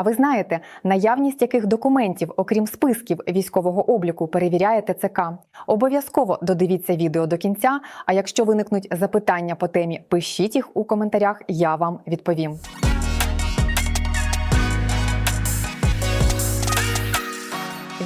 А ви знаєте, наявність яких документів, окрім списків військового обліку, перевіряє ТЦК? Обов'язково додивіться відео до кінця. А якщо виникнуть запитання по темі, пишіть їх у коментарях, я вам відповім.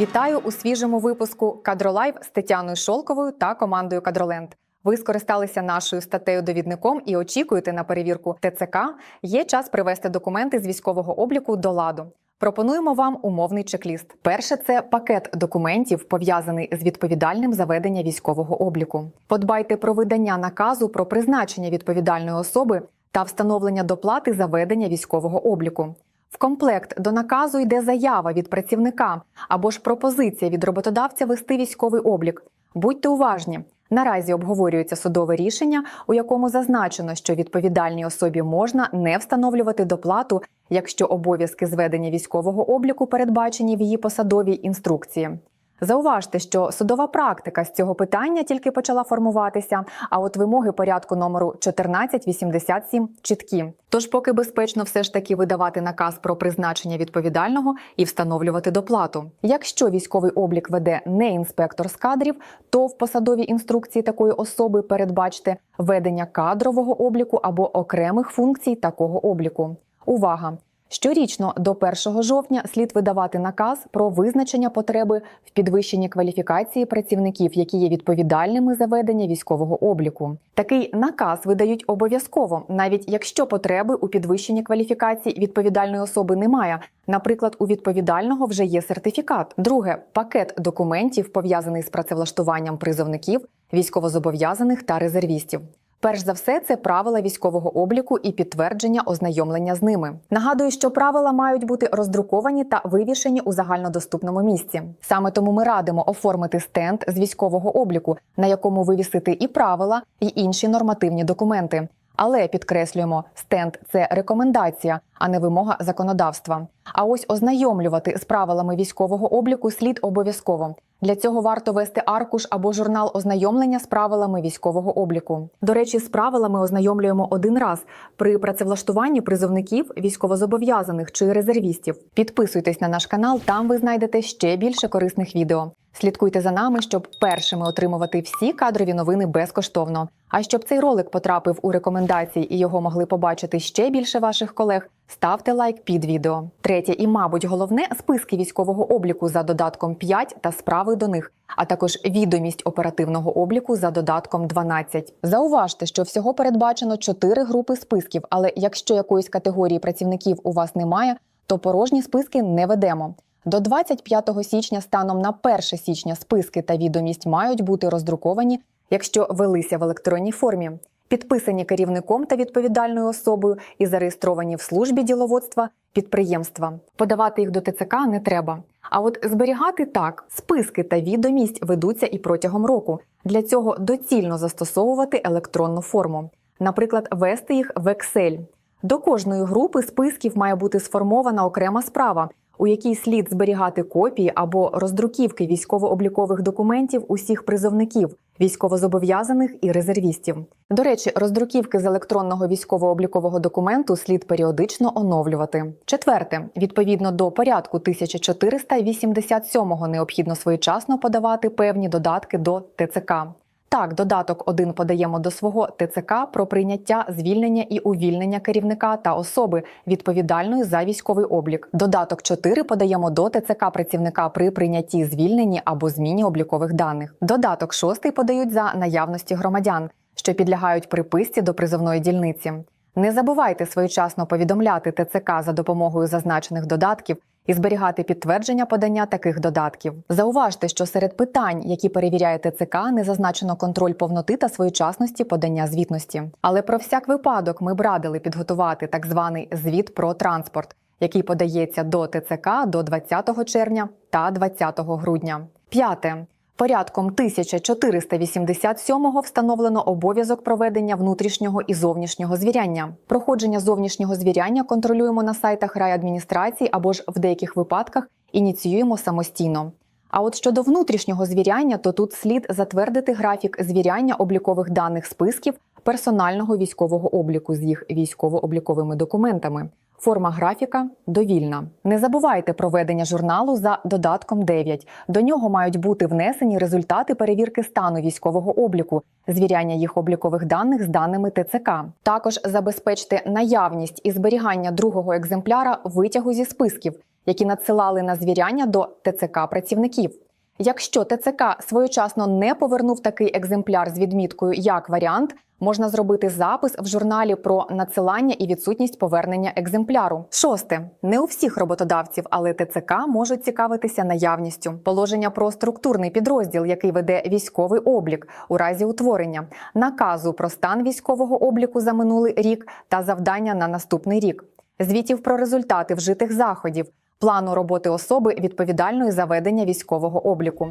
Вітаю у свіжому випуску Кадролайв з Тетяною Шолковою та командою Кадроленд. Ви скористалися нашою статтею довідником і очікуєте на перевірку ТЦК. Є час привести документи з військового обліку до ладу. Пропонуємо вам умовний чек-ліст. Перше це пакет документів, пов'язаний з відповідальним заведення військового обліку. Подбайте про видання наказу про призначення відповідальної особи та встановлення доплати за ведення військового обліку. В комплект до наказу йде заява від працівника або ж пропозиція від роботодавця вести військовий облік. Будьте уважні. Наразі обговорюється судове рішення, у якому зазначено, що відповідальній особі можна не встановлювати доплату, якщо обов'язки зведення військового обліку передбачені в її посадовій інструкції. Зауважте, що судова практика з цього питання тільки почала формуватися, а от вимоги порядку номеру 1487 чіткі. Тож, поки безпечно все ж таки видавати наказ про призначення відповідального і встановлювати доплату. Якщо військовий облік веде не інспектор з кадрів, то в посадовій інструкції такої особи передбачте ведення кадрового обліку або окремих функцій такого обліку. Увага! Щорічно до 1 жовтня слід видавати наказ про визначення потреби в підвищенні кваліфікації працівників, які є відповідальними за ведення військового обліку. Такий наказ видають обов'язково, навіть якщо потреби у підвищенні кваліфікації відповідальної особи немає. Наприклад, у відповідального вже є сертифікат. Друге пакет документів пов'язаний з працевлаштуванням призовників, військовозобов'язаних та резервістів. Перш за все, це правила військового обліку і підтвердження ознайомлення з ними. Нагадую, що правила мають бути роздруковані та вивішені у загальнодоступному місці. Саме тому ми радимо оформити стенд з військового обліку, на якому вивісити і правила, і інші нормативні документи. Але підкреслюємо, стенд це рекомендація, а не вимога законодавства. А ось ознайомлювати з правилами військового обліку слід обов'язково. Для цього варто вести аркуш або журнал ознайомлення з правилами військового обліку. До речі, з правилами ознайомлюємо один раз при працевлаштуванні призовників, військовозобов'язаних чи резервістів. Підписуйтесь на наш канал, там ви знайдете ще більше корисних відео. Слідкуйте за нами, щоб першими отримувати всі кадрові новини безкоштовно. А щоб цей ролик потрапив у рекомендації і його могли побачити ще більше ваших колег, ставте лайк під відео. Третє і, мабуть, головне списки військового обліку за додатком 5 та справи до них, а також відомість оперативного обліку за додатком 12. Зауважте, що всього передбачено 4 групи списків, але якщо якоїсь категорії працівників у вас немає, то порожні списки не ведемо. До 25 січня станом на 1 січня списки та відомість мають бути роздруковані, якщо велися в електронній формі, підписані керівником та відповідальною особою і зареєстровані в службі діловодства підприємства. Подавати їх до ТЦК не треба. А от зберігати так, списки та відомість ведуться і протягом року. Для цього доцільно застосовувати електронну форму, наприклад, вести їх в Excel. До кожної групи списків має бути сформована окрема справа, у якій слід зберігати копії або роздруківки військово-облікових документів усіх призовників, військовозобов'язаних і резервістів. До речі, роздруківки з електронного військово-облікового документу слід періодично оновлювати. Четверте, відповідно до порядку 1487 необхідно своєчасно подавати певні додатки до ТЦК. Так, додаток 1 подаємо до свого ТЦК про прийняття, звільнення і увільнення керівника та особи відповідальної за військовий облік. Додаток 4 подаємо до ТЦК працівника при прийнятті, звільненні або зміні облікових даних. Додаток 6 подають за наявності громадян, що підлягають приписці до призовної дільниці. Не забувайте своєчасно повідомляти ТЦК за допомогою зазначених додатків і зберігати підтвердження подання таких додатків. Зауважте, що серед питань, які перевіряє ТЦК, не зазначено контроль повноти та своєчасності подання звітності. Але про всяк випадок ми б радили підготувати так званий звіт про транспорт, який подається до ТЦК до 20 червня та 20 грудня. П'яте. Порядком 1487 встановлено обов'язок проведення внутрішнього і зовнішнього звіряння. Проходження зовнішнього звіряння контролюємо на сайтах райадміністрації або ж в деяких випадках ініціюємо самостійно. А от щодо внутрішнього звіряння, то тут слід затвердити графік звіряння облікових даних списків персонального військового обліку з їх військово-обліковими документами. Форма графіка довільна. Не забувайте про ведення журналу за додатком 9. До нього мають бути внесені результати перевірки стану військового обліку, звіряння їх облікових даних з даними ТЦК. Також забезпечте наявність і зберігання другого екземпляра витягу зі списків, які надсилали на звіряння до ТЦК працівників. Якщо ТЦК своєчасно не повернув такий екземпляр з відміткою як варіант, можна зробити запис в журналі про надсилання і відсутність повернення екземпляру. Шосте не у всіх роботодавців, але ТЦК можуть цікавитися наявністю положення про структурний підрозділ, який веде військовий облік у разі утворення, наказу про стан військового обліку за минулий рік та завдання на наступний рік, звітів про результати вжитих заходів. Плану роботи особи відповідальної за ведення військового обліку.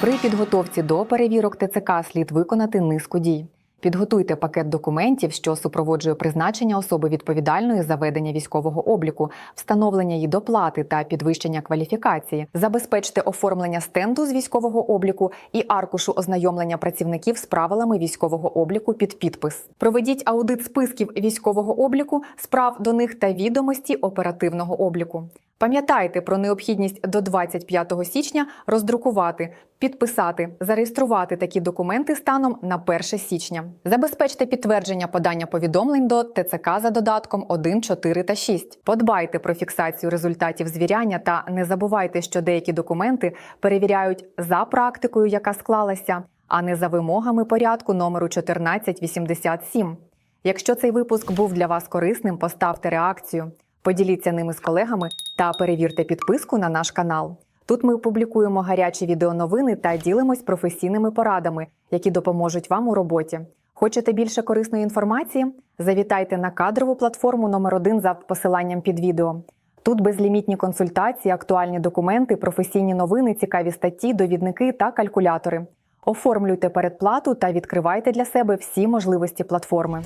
При підготовці до перевірок ТЦК слід виконати низку дій. Підготуйте пакет документів, що супроводжує призначення особи відповідальної за ведення військового обліку, встановлення її доплати та підвищення кваліфікації. Забезпечте оформлення стенду з військового обліку і аркушу ознайомлення працівників з правилами військового обліку під підпис. Проведіть аудит списків військового обліку, справ до них та відомості оперативного обліку. Пам'ятайте про необхідність до 25 січня роздрукувати, підписати, зареєструвати такі документи станом на 1 січня. Забезпечте підтвердження подання повідомлень до ТЦК за додатком 1, 4 та 6. Подбайте про фіксацію результатів звіряння та не забувайте, що деякі документи перевіряють за практикою, яка склалася, а не за вимогами порядку номеру 1487. Якщо цей випуск був для вас корисним, поставте реакцію. Поділіться ними з колегами та перевірте підписку на наш канал. Тут ми публікуємо гарячі відеоновини та ділимось професійними порадами, які допоможуть вам у роботі. Хочете більше корисної інформації? Завітайте на кадрову платформу номер 1 за посиланням під відео. Тут безлімітні консультації, актуальні документи, професійні новини, цікаві статті, довідники та калькулятори. Оформлюйте передплату та відкривайте для себе всі можливості платформи.